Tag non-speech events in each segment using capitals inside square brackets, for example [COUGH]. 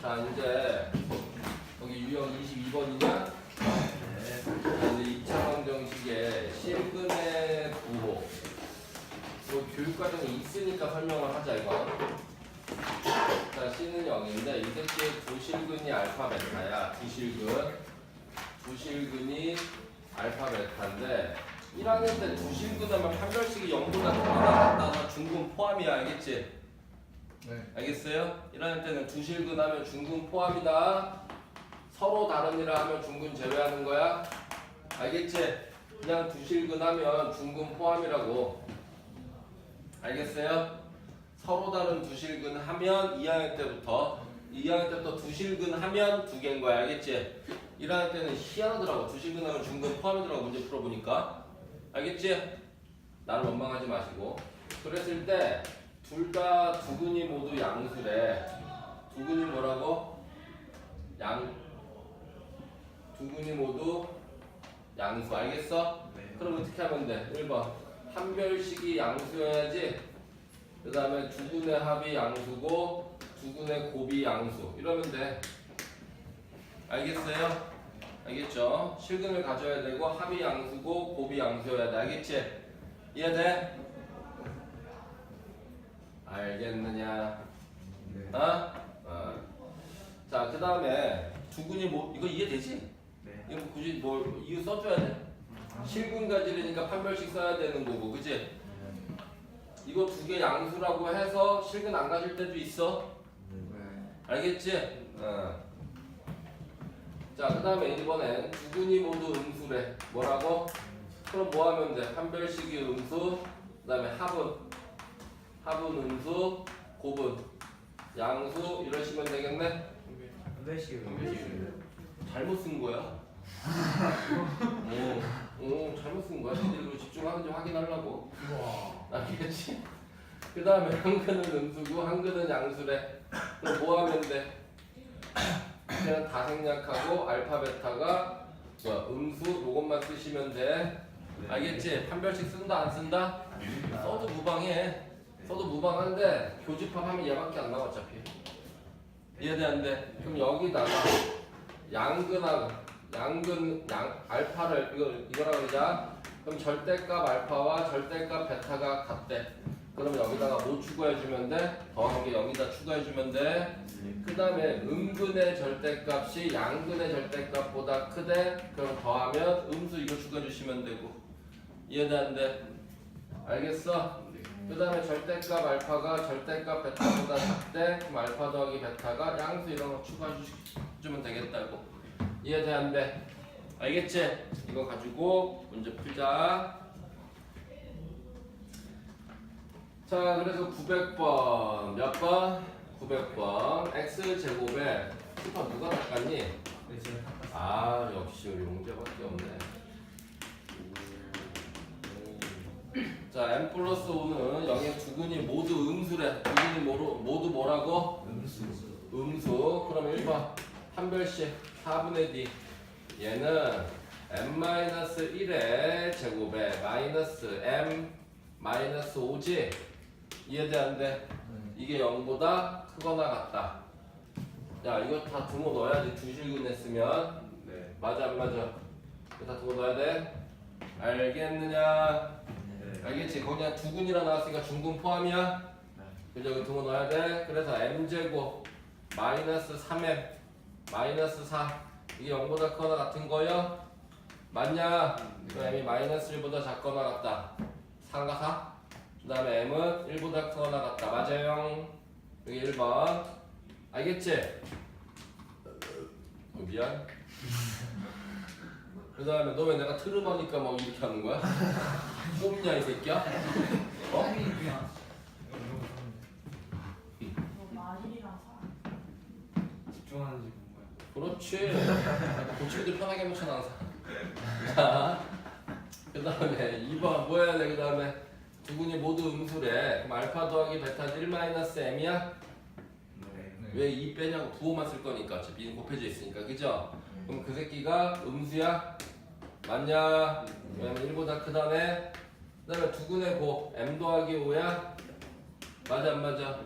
자 이제 여기 유형 22번이냐? 네. 이제 2차 방정식의 실근의 부호. 뭐 교육과정이 있으니까 설명을 하자 이거. 자 C는 0인데 이 새끼의 부실근이 알파 베타야. 부실근. 부실근이 알파 베타인데 1학년 때 부실근 하면 판별식이 0보다 크거나 같다가 중근 포함이야 알겠지? 네. 알겠어요? 1학년 때는 두실근 하면 중근 포함이다. 서로 다른 일을 하면 중근 제외하는 거야. 알겠지? 그냥 두실근 하면 중근 포함이라고. 알겠어요? 서로 다른 두실근 하면 2학년 때부터 2학년 때부터 두실근 하면 두 개인 거야. 알겠지? 1학년 때는 희한하더라고. 두실근 하면 중근 포함이더라고. 문제 풀어보니까. 알겠지? 나를 원망하지 마시고. 그랬을 때 둘 다 두 근이 모두 양수래. 두 근이 뭐라고? 양. 두 근이 모두 양수. 알겠어? 네. 그럼 어떻게 하면 돼? 1번. 한 별식이 양수여야지. 그 다음에 두 근의 합이 양수고, 두 근의 곱이 양수. 이러면 돼. 알겠어요? 알겠죠? 실근을 가져야 되고, 합이 양수고, 곱이 양수여야 돼. 알겠지? 이해돼? 알겠느냐? 네. 어? 어. 자, 그 다음에 두근이 뭐 이거 이해되지? 네. 이거 굳이 뭐 이유 써줘야 돼? 실근 가지르니까 판별식 써야 되는 거고, 그지? 이거 두 개 양수라고 해서 실근 안 가질 때도 있어. 네. 알겠지? 어. 자, 그 다음에 1번엔 두근이 모두 음수래. 뭐라고? 그럼 뭐 하면 돼? 판별식이 음수, 그 다음에 합은 합은 음수, 곱은 양수 이러시면 되겠네? 잘못 쓴 거야. 오, 오, 잘못 쓴 거야. 니들 집중하는지 확인하려고. 알겠지? 그 다음에 한 근은 음수고 한 근은 양수래. 그럼 뭐 하면 돼? 그냥 다 생략하고 알파 베타가 뭐야 음수 요것만 쓰시면 돼. 알겠지? 판별식 쓴다 안 쓴다? 써도 무방해. 써도 무방한데 교집합하면 얘밖에 안 나와 어차피. 이해돼 안 돼? 그럼 여기다가 양근하고 양근 양 알파를 이거 이거라 그러자. 그럼 절대값 알파와 절대값 베타가 같대. 그럼 여기다가 뭐 추가해주면 돼? 더한 게 여기다 추가해주면 돼. 그 다음에 음근의 절대값이 양근의 절대값보다 크대. 그럼 더하면 음수 이거 추가해주시면 되고. 이해돼 안 돼? 알겠어? 그 다음에 절대값 알파가 절대값 베타보다 작대. 그럼 알파 더하기 베타가 양수 이런 거 추가해주면 되겠다고. 이해돼 안 돼? 알겠지? 이거 가지고 문제 풀자. 자, 그래서 900번 몇 번? 900번 x 제곱에 슈퍼 누가 닦았니? 아, 역시 우리 용재밖에 없네. 자, m 플러스 5는 0의 두근이 모두 음수래. 두근이 뭐로, 모두 뭐라고? 음수. 음수. 그럼 1번 한 별씩 4분의 d. 얘는 m-1의 제곱에 마이너스 m 마이너스 5지. 이해돼 안 돼? 이게 0보다 크거나 같다. 야, 이거 다 등호 넣어야지 두실근 했으면. 네. 맞아 안 맞아? 이거 다 등호 넣어야 돼? 알겠느냐? 네. 알겠지? 거기 그냥 두근이라 나왔으니까 중근 포함이야? 그죠? 그 등호 넣어야 돼. 그래서 m제곱 마이너스 3m 마이너스 4 이게 0보다 크거나 같은 거요? 맞냐? 그럼 m이 마이너스 1보다 작거나 같다. 3과 4? 그 다음에 m은 1보다 크거나 같다. 맞아요? 여기 1번. 알겠지? 어, 미안. [LAUGHS] 그 다음에 너 왜 내가 트름하니까 막 이렇게 하는 거야? 꼽냐 이 새끼야? 어? 집중하는지? 그렇지. 고치기도 편하게 해놓잖아 항상. 자, 그 다음에 2번 뭐 해야 돼? 그 다음에 두근이 모두 음수래. 그럼 알파 더하기 베타는 1 마이너스 m이야? 네. 왜2 빼냐고 부호만 쓸 거니까 어차피 는 곱해져 있으니까 그죠? 그럼 그 새끼가 음수야? 맞냐? 왜냐면 1보다 크다네. 그 다음에 두근의 곱 m 더하기 5야? 맞아 안 맞아?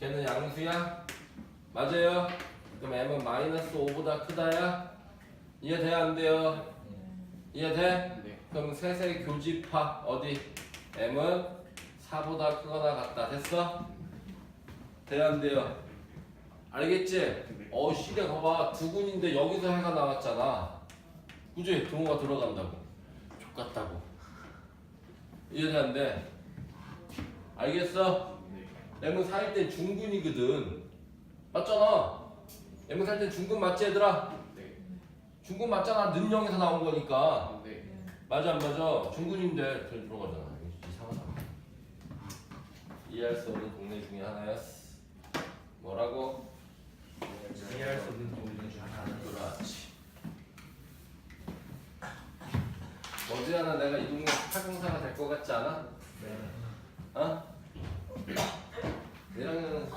걔는 양수야? 맞아요? 그럼 m은 마이너스 5보다 크다야? 이해돼 안 돼요? 이해돼? 네. 그럼 셋의 교집합 어디? m은 4보다 크거나 같다. 됐어? 돼야 안 돼요? 알겠지? 어, 시계 봐봐. 두 군인데 여기서 해가 나왔잖아. 그지? 등호가 들어간다고. 족같다고. 안 돼? 알겠어? 네. m은 4일 땐 중군이거든. 맞잖아. m은 4일 땐 중군 맞지 얘들아? 네. 중군 맞잖아. 는영에서 나온 거니까. 네. 맞아 안 맞아? 중군인데 저 들어가잖아. 이상하다. 이해할 수 없는 동네 중에 하나였어. 뭐라고? 이해할 수 없는 동물 중 하나는 그렇지. 머지않아 내가 이 동네 타경사가 될 것 같지 않아? 네. 어? 1학년은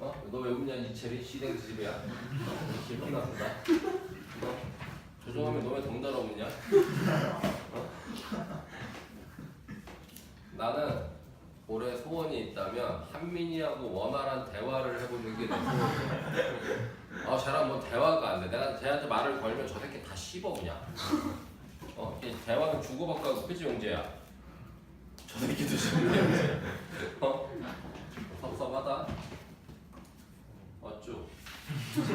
어? 너 왜 웃냐 이채리 시댁 집이야 기분 나쁘다 너 조종하면 너왜 덩달아 웃냐 어? 나는 올해 소원이 있다면 한민이하고 원활한 대화를 해보는 게내 소원이야 아 쟤랑 뭐 대화가 안돼 내가 쟤한테 말을 걸면 저 새끼 다 씹어 그냥 어? 이 대화는 주고받고 하고 그치 용재야 저 새끼도 씹네 어? 섭섭하다. 어쭈.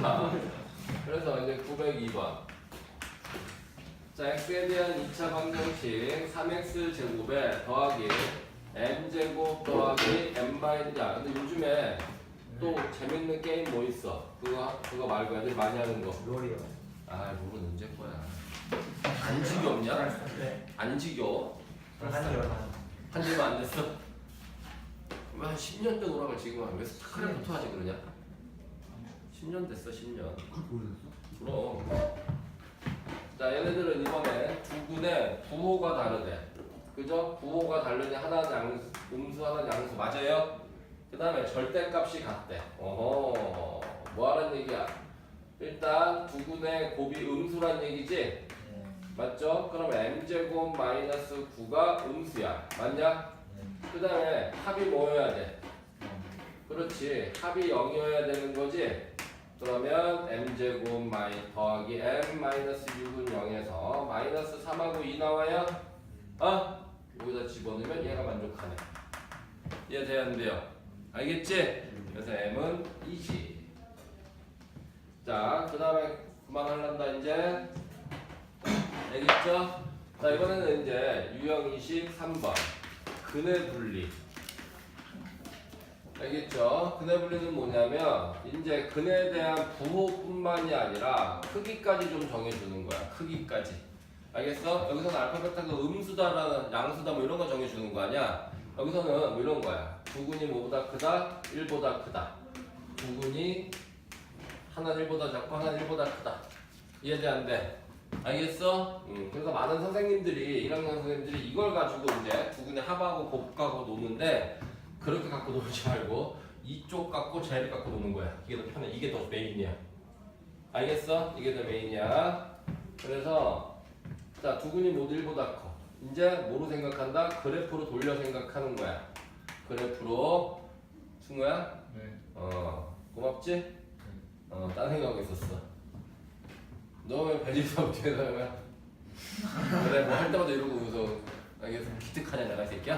자, 그래서 이제 902번. 자, x에 대한 2차 방정식 3x 제곱에 더하기 m 제곱 더하기 m 마이너스 야, 근데 요즘에 또 재밌는 게임 뭐 있어? 그거 그거 말고 애들 많이 하는 거. 롤이요. 아, 룰은 언제 거야? 안 지겹냐? 네. 안 지겨? 한지 얼마? 한 지가 안 됐어? 왜한 10년 된 오락을 지금 하면 왜 스타크래프트 하지 그러냐? 10년 됐어 10년 그럼 자 얘네들은 이번에 두 군의 부호가 다르대 그죠? 부호가 다르니 하나는 양수, 음수 하나는 양수 맞아요? 그 다음에 절대값이 같대 어허 뭐하는 얘기야? 일단 두 군의 곱이 음수란 얘기지? 네. 맞죠? 그럼 m제곱 마이너스 9가 음수야 맞냐? 그 다음에 합이 뭐여야 돼? 그렇지 합이 0이어야 되는 거지? 그러면 m제곱 마이 더하기 m 마이너스 6은 0에서 마이너스 3하고 2 나와요? 어? 여기다 집어넣으면 얘가 만족하네 이해 돼야 안 돼요? 알겠지? 그래서 m은 2지 자 그 다음에 그만하란다 이제 알겠죠? 자 이번에는 이제 유형 23번 근의 분리 알겠죠? 근의 분리는 뭐냐면 이제 근에 대한 부호뿐만이 아니라 크기까지 좀 정해주는 거야 크기까지 알겠어? 여기서는 알파벳하고 음수다라는 양수다 뭐 이런 거 정해주는 거 아니야? 여기서는 뭐 이런 거야 두근이 뭐보다 크다? 1보다 크다 두근이 하나는 1보다 작고 하나는 1보다 크다 이해돼 안 돼? 알겠어? 음, 그래서 많은 선생님들이 1학년 선생님들이 이걸 가지고 이제 두 군의 합하고 곱하고 노는데 그렇게 갖고 놀지 말고 이쪽 갖고 쟤를 갖고 노는 거야. 이게 더 편해. 이게 더 메인이야. 알겠어? 이게 더 메인이야. 그래서 자, 두 군이 모두 1보다 커. 이제 뭐로 생각한다? 그래프로 돌려 생각하는 거야. 그래프로 승우야? 네. 어, 고맙지? 어, 딴 생각하고 있었어. 너왜 배지수업 뒤에서 왜? 그래, 뭐 할 때마다 이러고 웃어. 알겠어. 기특하냐, 내가 이 새끼야?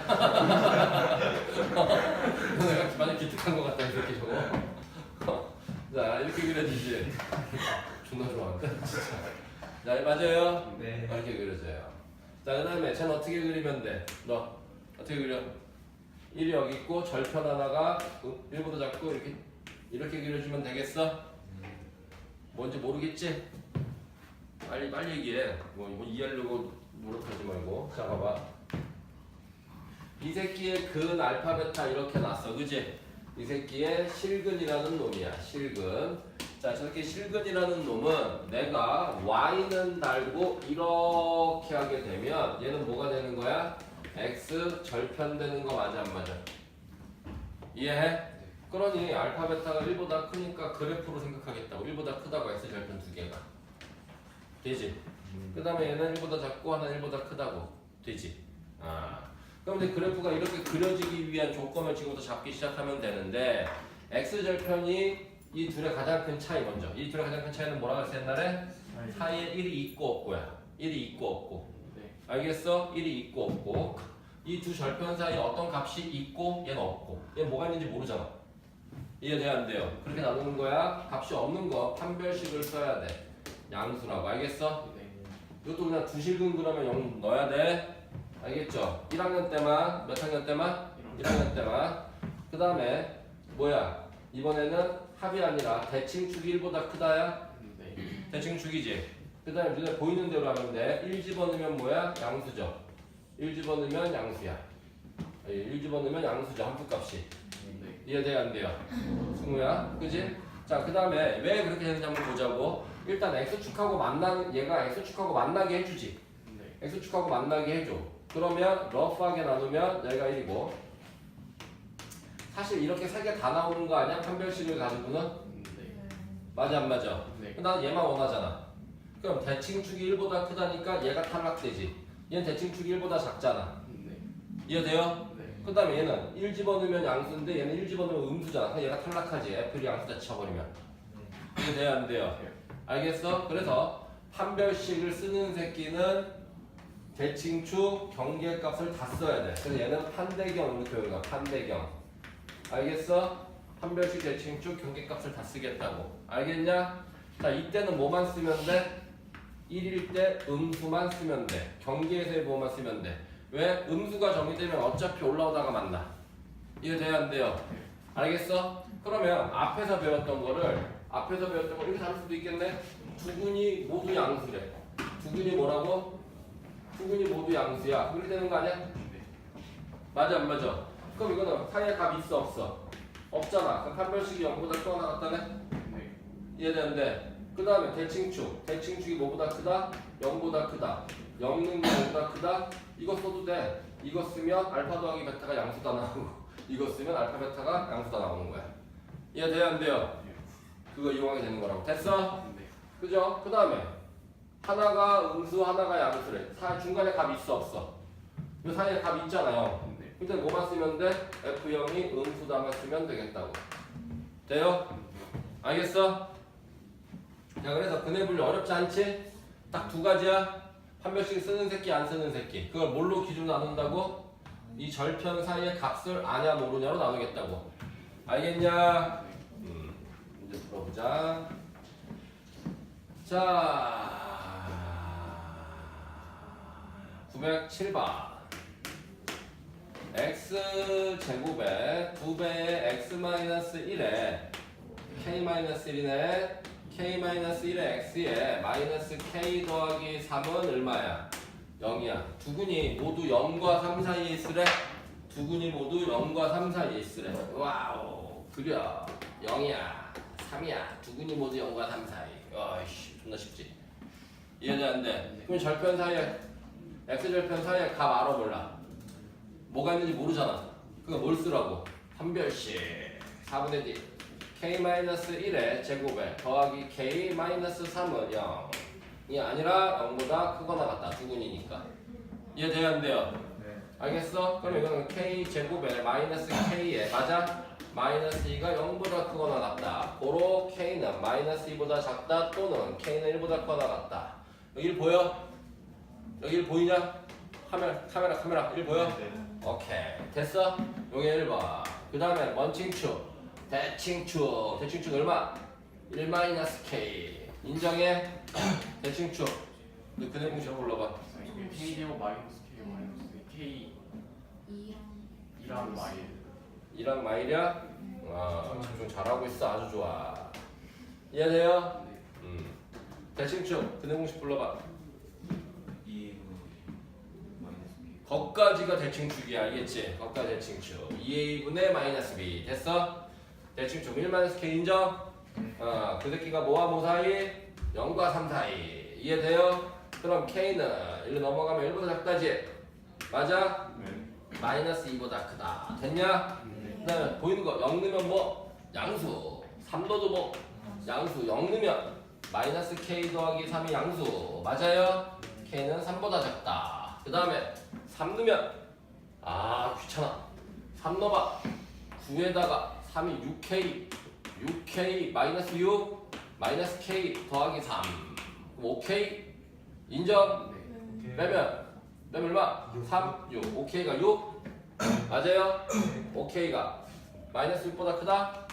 너 [LAUGHS] 내가 많이 기특한 것 같다, 이 새끼 저거. 자, 이렇게 그려지지. 존나 좋아한다, 진짜. 자, 맞아요? 네. 이렇게 그려져요. 자, 그 다음에 쟤는 어떻게 그리면 돼? 너, 어떻게 그려? 1이 여기 있고, 절편 하나가 1보다 작고, 이렇게, 이렇게 그려주면 되겠어? 뭔지 모르겠지? 빨리 빨리 얘기해. 뭐 이거 이해하려고 노력하지 말고. 자 봐봐. 이 새끼의 근 알파 베타 이렇게 났어, 그지? 이 새끼의 실근이라는 놈이야. 실근. 자 저렇게 실근이라는 놈은 내가 y는 달고 이렇게 하게 되면 얘는 뭐가 되는 거야? x 절편되는 거 맞아 안 맞아? 이해해? 그러니 알파 베타가 1보다 크니까 그래프로 생각하겠다고 1보다 크다고 x 절편 두 개가 되지 그 다음에 얘는 1보다 작고 하나는 1보다 크다고 되지 아 그럼 이제 그래프가 이렇게 그려지기 위한 조건을 지금부터 잡기 시작하면 되는데 x 절편이 이 둘의 가장 큰 차이 먼저. 이 둘의 가장 큰 차이는 뭐라고 했어 옛날에? 사이에 1이 있고 없고야. 1이 있고 없고. 네. 알겠어? 1이 있고 없고. 이 두 절편 사이에 어떤 값이 있고 얘는 없고. 얘 뭐가 있는지 모르잖아. 이해돼 안 돼요? 그렇게 나누는 거야. 값이 없는 거 판별식을 써야 돼. 양수라고. 알겠어? 네. 이것도 그냥 두실근 그러면 0 넣어야 돼. 알겠죠? 1학년 때만 몇 학년 때만? 1학년 때만. 그 다음에 뭐야? 이번에는 합이 아니라 대칭축이 1보다 크다야? 네. 대칭축이지. 그 다음에 눈에 보이는 대로 하면 돼. 1 집어넣으면 뭐야? 양수죠. 1 집어넣으면 양수야. 1 집어넣으면 양수죠. 함수값이. 네. 이해돼야 안 돼요? 승우야, 그지? 자, 그 다음에 왜 그렇게 되는지 한번 보자고. 일단 x축하고 만나 얘가 x축하고 만나게 해주지. 네. x축하고 만나게 해줘. 그러면 러프하게 나누면 얘가 1이고. 사실 이렇게 세 개 다 나오는 거 아니야? 판별식을 가지고는 네. 맞아 안 맞아? 네. 난 얘만 원하잖아. 그럼 대칭축이 1보다 크다니까 얘가 탈락되지. 얘는 대칭축이 1보다 작잖아. 네. 이해돼요? 네. 그 다음에 얘는 1 집어넣으면 양수인데 얘는 1 집어넣으면 음수잖아. 얘가 탈락하지. 애플이 양수다 쳐버리면. 이게 돼야 안 돼요? 네. 알겠어? 그래서 판별식을 쓰는 새끼는 대칭축 경계값을 다 써야 돼. 그래서 얘는 판대경 이렇게 여기가 판대경. 알겠어? 판별식 대칭축 경계값을 다 쓰겠다고. 알겠냐? 자 이때는 뭐만 쓰면 돼? 1일 때 음수만 쓰면 돼. 경계에서의 뭐만 쓰면 돼. 왜? 음수가 정의되면 어차피 올라오다가 만나. 이해돼야 안 돼요? 알겠어? 그러면 앞에서 배웠던 거를 앞에서 배웠던 거 이렇게 다룰 수도 있겠네. 두 군이 모두 양수래. 두 군이 뭐라고? 두 군이 모두 양수야. 그렇게 되는 거 아니야? 네. 맞아 안 맞아? 그럼 이거는 사이에 값 있어 없어? 없잖아. 그럼 판별식이 0보다 크거나 같다네? 네. 이해되는데 그 다음에 대칭축 대칭축이 뭐보다 크다? 0보다 크다 0는 0보다 크다 이거 써도 돼 이거 쓰면 알파 더하기 베타가 양수 다 나오고 [LAUGHS] 이거 쓰면 알파 베타가 양수 다 나오는 거야 이해돼야 안 돼요? 그거 이용하게 되는 거라고 됐어? 네. 그죠? 그 다음에 하나가 음수 하나가 양수래 사 중간에 값 있어 없어? 이 사이에 값 있잖아요 네. 근데 뭐만 쓰면 돼? F0이 음수다만 쓰면 되겠다고 돼요? 알겠어? 자 그래서 근해 분류 어렵지 않지? 딱 두 가지야 판별식 쓰는 새끼 안 쓰는 새끼 그걸 뭘로 기준 나눈다고? 이 절편 사이의 값을 아냐 모르냐로 나누겠다고 알겠냐? 음, 문제 풀어보자 자 907번 x 제곱에 2배의 x 마이너스 1에 k 마이너스 1이네 k 마이너스 1의 x에 마이너스 k 더하기 3은 얼마야? 0이야. 두 군이 모두 0과 3 사이에 있으래? 두 군이 모두 0과 3 사이에 있으래. 와우 그려. 0이야 3이야. 두 군이 모두 0과 3 사이. 어이씨 존나 쉽지. 돼? 그럼 절편 사이에 x 절편 사이에 값 알아 몰라? 뭐가 있는지 모르잖아. 그거 뭘 쓰라고? 판별식. 4분의 d k-1의 제곱에 더하기 k-3은 0이 아니라 0보다 크거나 같다. 두근이니까. 이해돼야 안 돼요? 네. 알겠어? 그럼 이거는 k 제곱에 마이너스 k에 맞아? 마이너스 2가 0보다 크거나 같다. 고로 k는 마이너스 2보다 작다 또는 k는 1보다 크거나 같다. 여기 1 보여? 여기 1 보이냐? 카메라 카메라 카메라 1 보여? 네. 오케이 됐어? 여기 1번 그 다음에 원칭축 대칭축 대칭축 얼마? 1 마이너스 k 인정해? 대칭축 너 그네 공식 불러봐 K 제곱 마이너스 K 마이너스 K 이랑 2랑 마이 2랑 마일이야? 아 집중 잘하고 있어 아주 좋아 이해돼요? 네. 음 대칭축 그네 공식 불러봐 거까지가 대칭축이야 알겠지? 거까지 대칭축 2a분의 마이너스 b 됐어? 대칭축 1 마이너스 k 인정? 어, 그 새끼가 뭐와 뭐 사이? 0과 3 사이 이해돼요? 그럼 k는 1로 넘어가면 1보다 작다지? 맞아? 네. 마이너스 2보다 크다 됐냐? 네. 그 다음에 보이는 거 0 넣으면 뭐? 양수 3 넣어도 뭐? 양수 0 넣으면 마이너스 k 더하기 3이 양수 맞아요? k는 3보다 작다 그 다음에 3 넣으면 아 귀찮아 3 넣어봐 9에다가 3이 6k 6k 마이너스 6 마이너스 k 더하기 3 그럼 5k 인정? 네. 빼면 빼면 얼마? 3 6 5k가 6 맞아요? 5k가 마이너스 6보다 크다?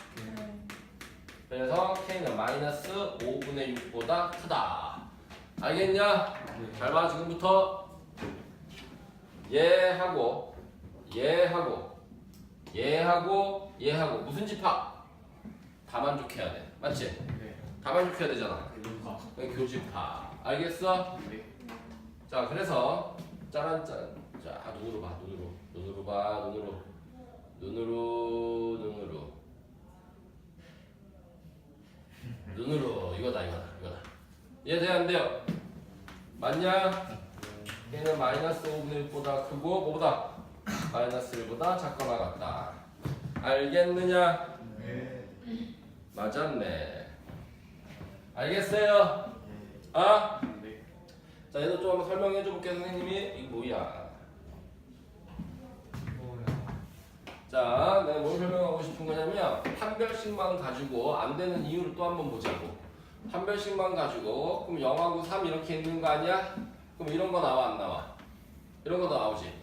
그래서 k는 마이너스 5분의 6보다 크다. 알겠냐? 잘 봐 지금부터. 얘하고 얘하고 얘하고 얘하고 무슨 집합? 다 만족해야 돼 맞지? 네. 다 만족해야 되잖아 교집합. 그게 교집합 알겠어? 네. 자 그래서 짜란짠 자 눈으로 봐 눈으로 눈으로 봐 눈으로 눈으로 눈으로 눈으로 이거다 이거다 이거다 이해돼 안 돼요? 맞냐? 얘는 마이너스 5분의 1보다 크고 뭐보다? 마이너스 1보다 작거나 같다 알겠느냐? 네. 맞았네 알겠어요? 아? 네. 자, 얘도 좀 한번 설명해 줘 볼게요, 선생님이. 이게 뭐야? 자, 내가 뭘 설명하고 싶은 거냐면, 판별식만 가지고 안 되는 이유를 또 한번 보자고. 판별식만 가지고, 그럼 0하고 3 이렇게 있는 거 아니야? 그럼 이런 거 나와, 안 나와? 이런 거 나오지?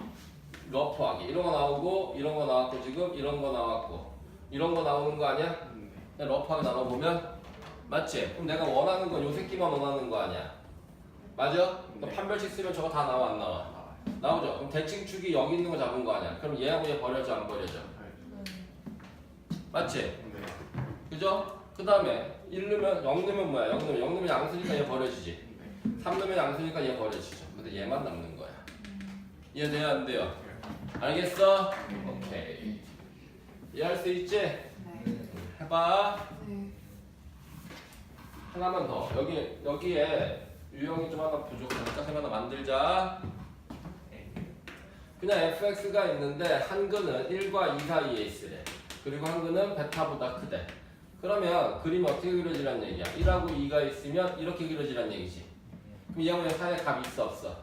러프하게. 이런 거 나오고, 이런 거 나왔고, 지금 이런 거 나왔고. 이런 거 나오는 거 아니야? 네. 그냥 러프하게 나눠보면 맞지? 그럼 내가 원하는 건 요 새끼만 원하는 거 아니야? 맞아? 너 네. 판별식 쓰면 저거 다 나와 안 나와? 아, 나오죠? 그럼 대칭축이 여기 있는 거 잡은 거 아니야? 그럼 얘하고 얘 버려져 안 버려져? 네. 맞지? 네. 그죠? 그 다음에 1 넣으면 0 넣으면 뭐야? 0 넣으면 0 넣으면 양수니까 얘 버려지지 네. 3 넣으면 양수니까 얘 버려지죠 근데 얘만 남는 거야 이해돼요 안 돼요? 알겠어? 오케이 이해할 수 있지? 해봐 하나만 더 여기 여기에 유형이 좀 하나 부족하니까 생 하나 만들자. 그냥 fx가 있는데 한 근은 1과 2 사이에 있으래. 그리고 한 근은 베타보다 크대. 그러면 그림이 어떻게 그려지란 얘기야? 1하고 2가 있으면 이렇게 그려지란 얘기지. 그럼 얘하고 얘 사이에 값이 있어 없어?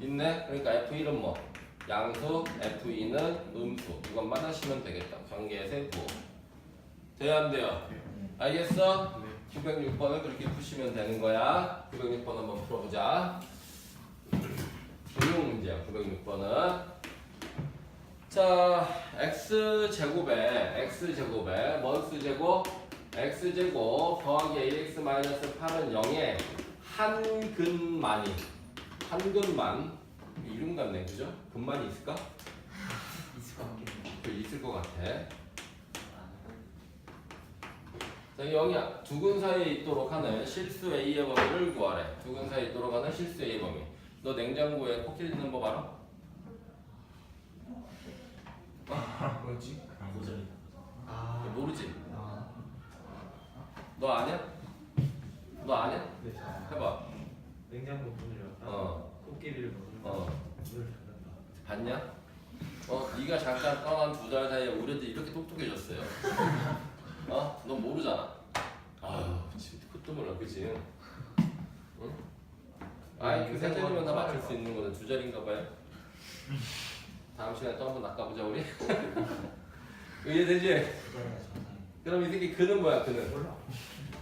있네. 그러니까 f1은 뭐? 양수, f2는 음수. 이것만 하시면 되겠다. 관계 세부. 돼요 안 돼요? 알겠어? 네. 906번을 그렇게 푸시면 되는 거야. 906번 한번 풀어보자. 조용 문제야, 906번은. 자, x 제곱에 x 제곱에 먼스 제곱 x 제곱 더하기 ax 마이너스 8은 0에 한 근만이 한 근만 이름 같네, 그죠? 근만이 있을까? [LAUGHS] 있을 것 같긴 해. 그 있을 것 같아. 자, 여기 두근 사이에 있도록 하는 실수 A의 범위를 구하래. 두근 사이에 있도록 하는 실수 A의 범위. 너 냉장고에 코끼리 있는 법 알아? [LAUGHS] 뭐지? 고전이. 아. 모르지? 아. 너 아냐? 너 아냐? 네. 자, 해봐. 냉장고 문을 열었다. 어. 코끼리를 먹는다. 어. 봤냐? 어, 네가 잠깐 떠난 두 달 사이에 우리 애들 이렇게 똑똑해졌어요. 어? 너 모르잖아. 아유, 진짜 그것도 몰라, 그지? 응? 아이, 그 세 자리면 다 맞출 수 있는 거는 두 자리인가 봐요. 다음 시간에 또 한번 낚아보자, 우리. [LAUGHS] 이해되지? 그럼 이 새끼 그는 뭐야, 그는? 몰라.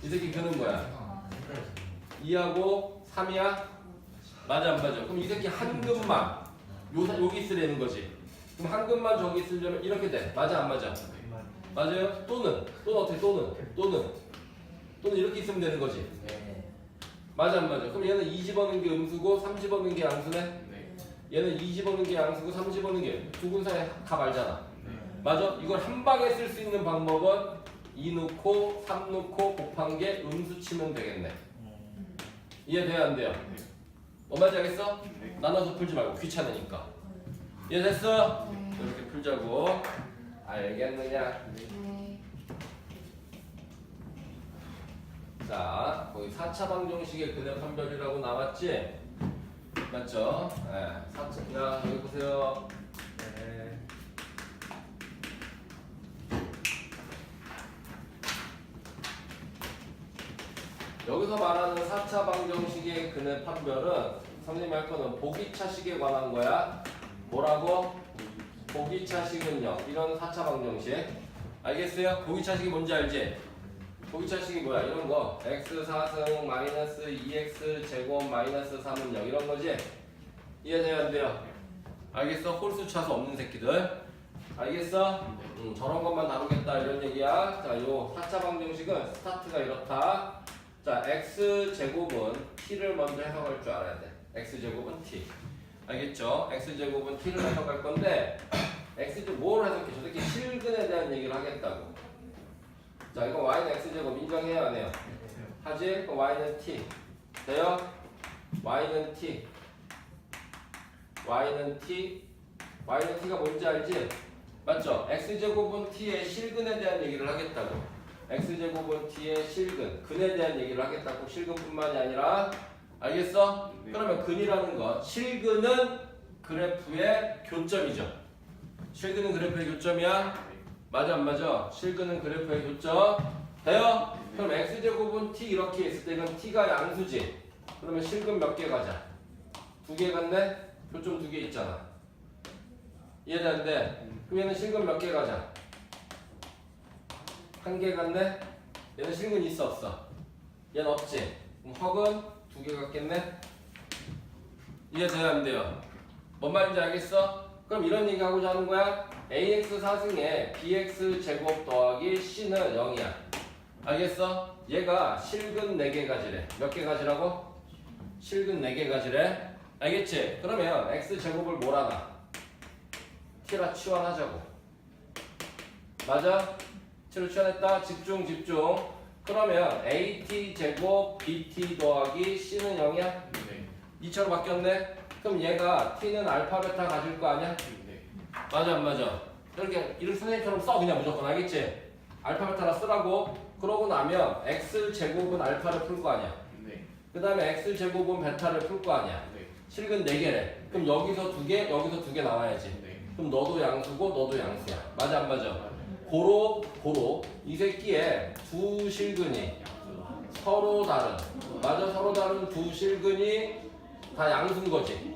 이 새끼 그는 뭐야? 아, 헷갈려. 2하고 3이야? 맞아 안 맞아? 그럼 이 새끼 한 근만 요, 여기 있으려는 거지 그럼 한 근만 저기 있으려면 이렇게 돼 맞아 안 맞아? 맞아요? 또는 또는 어떻게 또는 또는 또는 이렇게 있으면 되는 거지 네. 맞아 안 맞아? 그럼 얘는 2 집어넣는 게 음수고 3 집어넣는 게 양수네 네. 얘는 2 집어넣는 게 양수고 3 집어넣는 게두 근 사이 값 알잖아 네. 맞아? 이걸 한 방에 쓸 수 있는 방법은 2 넣고 3 넣고 곱한 게 음수 치면 되겠네 이해돼요 안 돼요? 네. 뭔 말인지 알겠어? 네. 나눠서 풀지 말고 귀찮으니까 이해됐어? 이렇게 풀자고 알겠느냐? 자 거기 4차 방정식의 근의 판별이라고 나왔지? 맞죠? 네, 4차 야 여기 보세요 네. 여기서 말하는 4차 방정식의 근의 판별은 선생님이 할 거는 보기차식에 관한 거야 뭐라고? 보기차식은요 이런 4차 방정식 알겠어요? 보기차식이 뭔지 알지? 보기차식이 뭐야? 이런 거 x 4승 마이너스 2x 제곱 마이너스 3은 0 이런 거지? 이해돼야 안 돼요? 알겠어? 홀수 차수 없는 새끼들 알겠어? 음, 저런 것만 다루겠다 이런 얘기야 자 요 4차 방정식은 스타트가 이렇다 자 x 제곱은 t를 먼저 해석할 줄 알아야 돼 x 제곱은 t 알겠죠? x 제곱은 t를 해석할 건데 x 제곱 뭘 해석해? 저 새끼 실근에 대한 얘기를 하겠다고 자 이거 y는 x 제곱 인정해야 안 해요? 하지? 그럼 y는 t 돼요? y는 t y는 t y는 t가 뭔지 알지? 맞죠? x제곱은 t의 실근에 대한 얘기를 하겠다고 x제곱은 t의 실근 근에 대한 얘기를 하겠다고 실근뿐만이 아니라 알겠어? 네. 그러면 근이라는 것 실근은 그래프의 교점이죠 실근은 그래프의 교점이야? 맞아 안 맞아? 실근은 그래프의 교점 돼요? 그럼 x제곱은 t 이렇게 있을 때 이건 t가 양수지 그러면 실근 몇 개 가자? 두 개 갔네? 교점 두 개 있잖아 이해되는데 그럼 얘는 실근 몇 개 가자? 한개 갔네? 얘는 실근 있어 없어? 얘는 없지? 그럼 헉은 두 개 같겠네? 이해돼야 안 돼요? 뭔 말인지 알겠어? 그럼 이런 얘기 하고자 하는 거야? ax 4승에 bx 제곱 더하기 c는 0이야 알겠어? 얘가 실근 4개 가지래 몇 개 가지라고? 실근 4개 가지래 알겠지? 그러면 x 제곱을 몰아놔 t라 치환하자고 맞아? T로 치환했다 집중 집중 그러면 at 제곱 bt 더하기 c는 0이야? 네. 2차로 바뀌었네 그럼 얘가 t는 알파 베타 가질 거 아니야? 네. 맞아 안 맞아? 이렇게 이름 선생님처럼 써 그냥 무조건 알겠지? 알파 베타라 쓰라고 그러고 나면 x 제곱은 알파를 풀 거 아니야 네. 그 다음에 x 제곱은 베타를 풀 거 아니야 네. 실근 4개래 그럼 여기서 2개 여기서 2개 나와야지 네. 그럼 너도 양수고 너도 양수야 맞아 안 맞아? 고로 고로. 이 새끼의 두 실근이 서로 다른 맞아? 서로 다른 두 실근이 다 양수인 거지.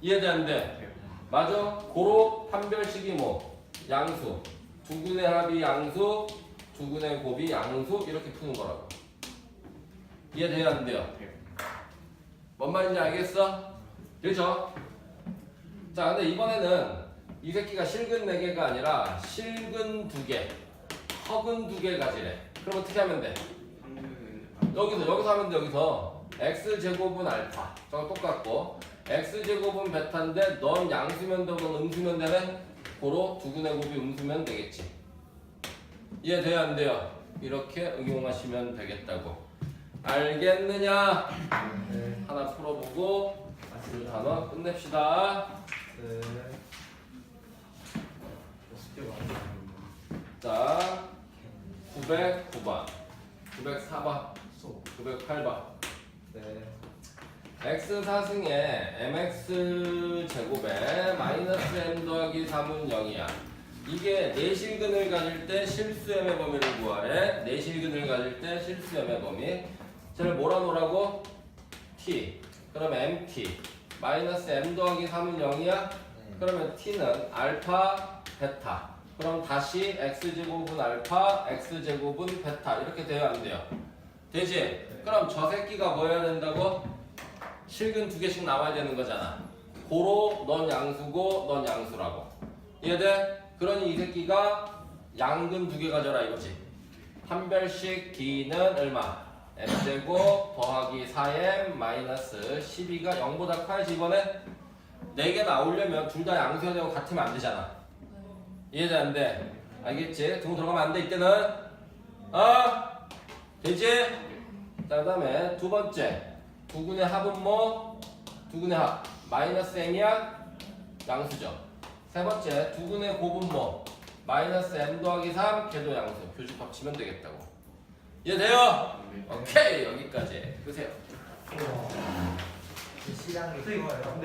이해되는데? 맞아? 고로 판별식이 뭐? 양수. 두 근의 합이 양수 두 근의 곱이 양수. 이렇게 푸는 거라고. 이해돼야 안 돼요. 네. 뭔 말인지 알겠어? 그죠? 자 근데 이번에는 이 새끼가 실근 4개가 아니라 실근 2개 허근 2개 가지래 그럼 어떻게 하면 돼? 여기서 여기서 하면 돼 여기서 x 제곱은 알파 저거 똑같고 x 제곱은 베타인데 넌 양수면 되고 넌 음수면 되네 고로 두근의 곱이 음수면 되겠지 이해돼야 안 돼요? 이렇게 응용하시면 되겠다고 알겠느냐? 네. 하나 풀어보고 그 단어 끝냅시다 네. 자 909번 904번 수. 908번 네. x 4승에 mx 제곱에 마이너스 m 더하기 3은 0이야. 이게 내실근을 가질 때 실수m의 범위를 구하래. 내실근을 가질 때 실수m의 범위. 쟤를 뭐라 놓으라고? t. 그럼 mt. 마이너스 m 더하기 3은 0이야? 그러면 t는 알파, 베타. 그럼 다시 x 제곱은 알파, x 제곱은 베타 이렇게 돼야 안 돼요. 되지? 그럼 저 새끼가 뭐 해야 된다고? 실근 두 개씩 나와야 되는 거잖아. 고로 넌 양수고 넌 양수라고. 이해돼? 그러니 이 새끼가 양근 두 개 가져라 이거지. 한 별씩 D는 얼마? M제곱 더하기 4M 마이너스 12가 0보다 커야지 이번에 4개 나오려면 둘 다 양수해야 되고 같으면 안 되잖아. 이해돼 안 돼? 알겠지? 등 들어가면 안 돼 이때는 어? 되지? 자 그 다음에 두 번째 두근의 합은 뭐? 두근의 합 마이너스 m이야? 양수죠 세 번째 두근의 곱은 뭐? 마이너스 m 더하기 3 걔도 양수 교집 합 치면 되겠다고 이해돼요? 네. 오케이 여기까지 보세요 시장이 그거예요.